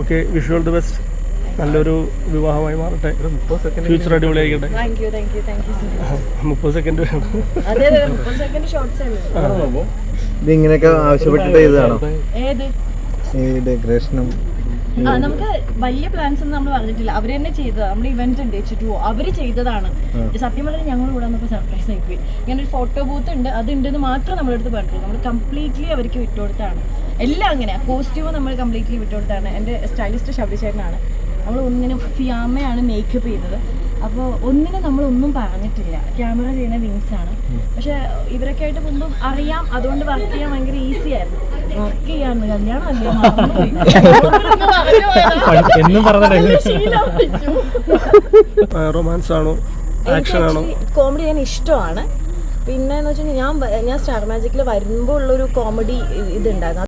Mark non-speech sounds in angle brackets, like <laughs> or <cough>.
Okay wish all the best. നല്ലൊരു വിവാഹമായി മാറട്ടെ. ഫ്യൂച്ചർ അടിപൊളിയായിക്കട്ടെ. മുപ്പത് സെക്കൻഡ് വേണം. ഇത് ഇങ്ങനെയൊക്കെ ആവശ്യപ്പെട്ടിട്ട് ചെയ്തതാണോ? ഈ ഡെക്കറേഷനും ആ നമുക്ക് വലിയ പ്ലാൻസ് ഒന്നും നമ്മൾ പറഞ്ഞിട്ടില്ല. അവർ തന്നെ ചെയ്തതാണ് നമ്മൾ ഇവന്റ് ഉണ്ട് എച്ച് ടു അവർ ചെയ്തതാണ് സത്യം പറഞ്ഞാൽ ഞങ്ങൾ കൂടെ നമുക്ക് സർപ്രൈസ് ആയി പോയി ഇങ്ങനെ ഒരു ഫോട്ടോ ബൂത്ത് ഉണ്ട്. അത് ഉണ്ടെന്ന് മാത്രം നമ്മളെടുത്ത് പറഞ്ഞിട്ടുള്ളൂ. നമ്മൾ കംപ്ലീറ്റ്ലി അവർക്ക് വിട്ടുകൊടുത്താണ്. എല്ലാം അങ്ങനെ. കോസ്റ്റ്യൂം നമ്മൾ കംപ്ലീറ്റ്ലി വിട്ടുകൊടുത്താണ്. എന്റെ സ്റ്റൈലിസ്റ്റ് ശബരിചേട്ടനാണ്. നമ്മൾ ഒന്നിനും ഫിയാമയാണ് മേക്കപ്പ് ചെയ്തത്. അപ്പോൾ ഒന്നിനും നമ്മൾ ഒന്നും പറഞ്ഞിട്ടില്ല. ക്യാമറ ചെയ്യുന്ന വിങ്സ് ആണ്. പക്ഷെ ഇവരൊക്കെ ആയിട്ട് മുമ്പ് അറിയാം. അതുകൊണ്ട് വർക്ക് ചെയ്യാൻ ഭയങ്കര ഈസി ആയിരുന്നു. വർക്ക് ചെയ്യാന്ന്. കല്യാണം അല്ലേ? <laughs> മറന്നുപോയി. ഓർമ്മയിലൊന്ന് പറഞ്ഞു പോയതാ. എന്നും പറഞ്ഞിട്ടില്ല ശീലം റൊമാൻസ് ആണോ? ആക്ഷൻ ആണോ? കോമഡി ഞാൻ ഇഷ്ടമാണ്. പിന്നെ എന്ന് വെച്ചാൽ ഞാൻ വ- ഞാൻ സ്റ്റാർ മാജിക്കിൽ വരുമ്പോൾ ഉള്ളൊരു കോമഡി ഇതുണ്ടായിരുന്നു.